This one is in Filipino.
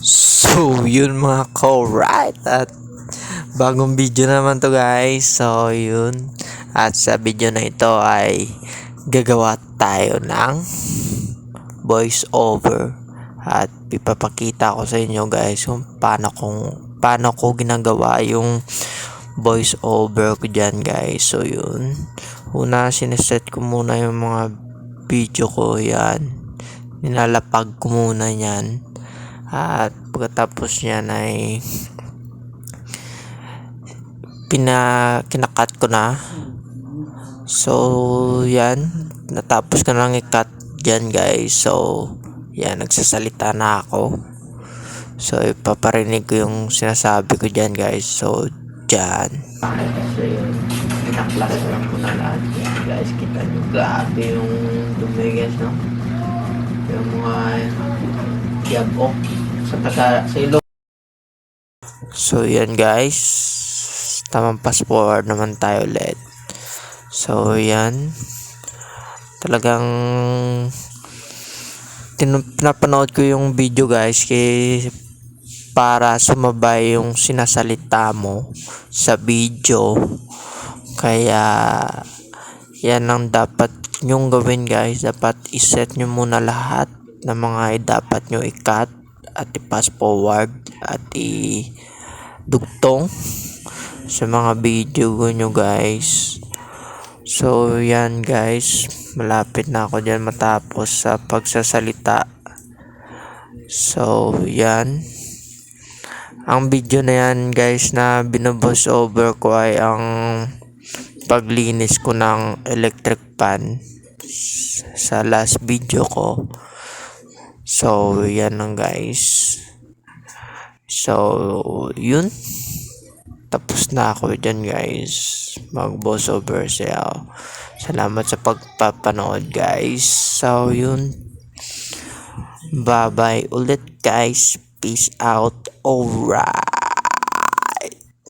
So, yun mga ko-right at bagong video naman to guys. So, yun. At sa video na ito ay gagawa tayo ng voice over at ipapakita ko sa inyo guys kung paano kung paano ko ginagawa yung voice over ko dyan guys. So, yun. Una, sineset ko muna yung mga video ko yan. Nilalapag ko muna yan. At pagkatapos niyan ay pina kinakat ko na. So, yan. Natapos ko lang i-cut dyan guys. So, yan. Nagsasalita na ako. So, ipaparinig ko yung sinasabi ko dyan guys. So, dyan. So, yun. Pinaklas ko na lahat guys. Kita nyo. Grabe yung dumi guys, no? Yung mga yabok sa taga sa ilong. So, yan guys. Tamang fast forward naman tayo ulit. So, yan. Talagang pinapanood ko yung video guys kay para sumabay yung sinasalita mo sa video. Kaya yan ang dapat nyong gawin guys. Dapat iset nyo muna lahat ng mga dapat nyo i-cut at i-pass forward at i-dugtong sa mga video nyo guys. So yan guys, malapit na ako dyan matapos sa pagsasalita. So yan. Ang video na yan guys na binubos over ko ay ang paglinis ko ng electric pan sa last video ko. So, yan lang guys. So, yun. Tapos na ako dyan guys. Mag-boss over sale. Salamat sa pagpapanood guys. So, yun. Bye-bye ulit guys. Peace out. Alright.